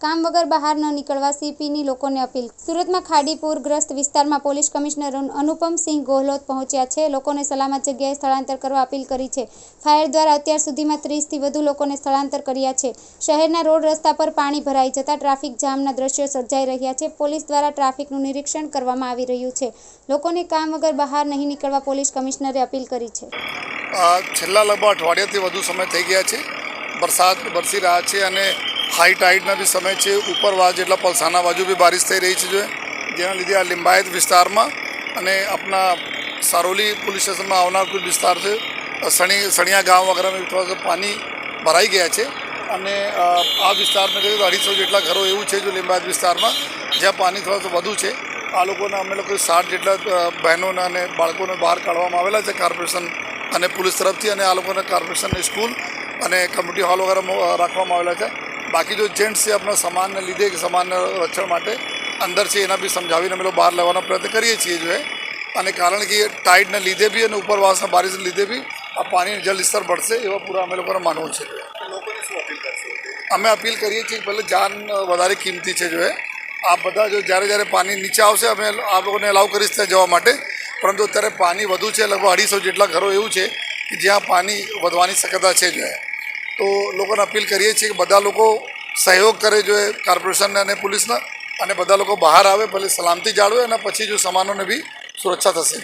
કામ વગર બહાર ન નીકળવા સીપીની લોકોને અપીલ. સુરતમાં ખાડીપુરગ્રસ્ત વિસ્તારમાં પોલીસ કમિશનર અનુ- અનુપમસિંહ ગોહલોત પહોંચ્યા છે. લોકોને સલામત જગ્યાએ સ્થળાંતર કરવા અપીલ કરી છે. ફાયર દ્વારા અત્યાર સુધીમાં ત્રીસથી વધુ લોકોને સ્થળાંતર કર્યા છે. શહેરના રોડ રસ્તા પર પાણી ભરાઈ જતા ટ્રાફિક જામના દ્રશ્યો સર્જાઈ રહ્યા છે. પોલીસ દ્વારા ટ્રાફિકનું નિરીક્ષણ કરવામાં આવી રહ્યું છે. લોકોને કામ વગર બહાર નહીં નીકળવા પોલીસ કમિશનરે અપીલ કરી છે. છેલ્લા લગભગ અઠવાડિયાથી વધુ સમય થઈ ગયા છે. વરસાદ વરસી રહ્યા છે અને હાઈ ટાઈડના બી સમય છે ઉપરવાસ જેટલા પલસાના બાજુ બી બારિશ થઈ રહી છે જો. જેના લીધે આ લિંબાયત વિસ્તારમાં અને આપણા સારોલી પોલીસ સ્ટેશનમાં આવનાર કોઈ વિસ્તાર છે સણી, સણિયા ગામ વગેરેમાં થોડા પાણી ભરાઈ ગયા છે. અને આ વિસ્તારમાં જોઈએ તો અઢીસો જેટલા ઘરો એવું છે જો લિંબાયત વિસ્તારમાં, જ્યાં પાણી થોડા વધુ છે. આ લોકોને અમે લોકો સાઠ જેટલા બહેનોને અને બાળકોને બહાર કાઢવામાં આવેલા છે કોર્પોરેશન અને પોલીસ તરફથી અને આ લોકોને કોર્પોરેશનની સ્કૂલ અને કમ્યુનિટી હોલ વગેરે રાખવામાં આવેલા છે. બાકી જો જેન્ટ્સ છે આપણા સમાનને લીધે કે સમાનના રક્ષણ માટે અંદર છે એના બી સમજાવીને અમે લોકો બહાર લેવાનો પ્રયત્ન કરીએ છીએ જો અને કારણ કે ટાઈડને લીધે બી અને ઉપરવાસના બારિશને લીધે બી આ પાણી જલ સ્તર बढ़શે એવા પૂરા અમે લોકોને માનવું છે. અમે અપીલ કરીએ છીએ કે ભલે જાન વધારે કિંમતી છે જો આ બધા જો જ્યારે જ્યારે પાણી નીચે આવશે અમે આ લોકોને અલાઉ કરીશ ત્યાં જવા માટે. પરંતુ અત્યારે પાણી વધુ છે લગભગ અઢીસો જેટલા ઘરો એવું છે કે જ્યાં પાણી વધવાની શક્યતા છે જો તો લોકોને અપીલ કરીએ છીએ કે બધા લોકો સહયોગ કરે જોઈએ કોર્પોરેશનને અને પોલીસના, અને બધા લોકો બહાર આવે, ભલે સલામતી જાળવે અને પછી જો સામાનોને બી સુરક્ષા થશે.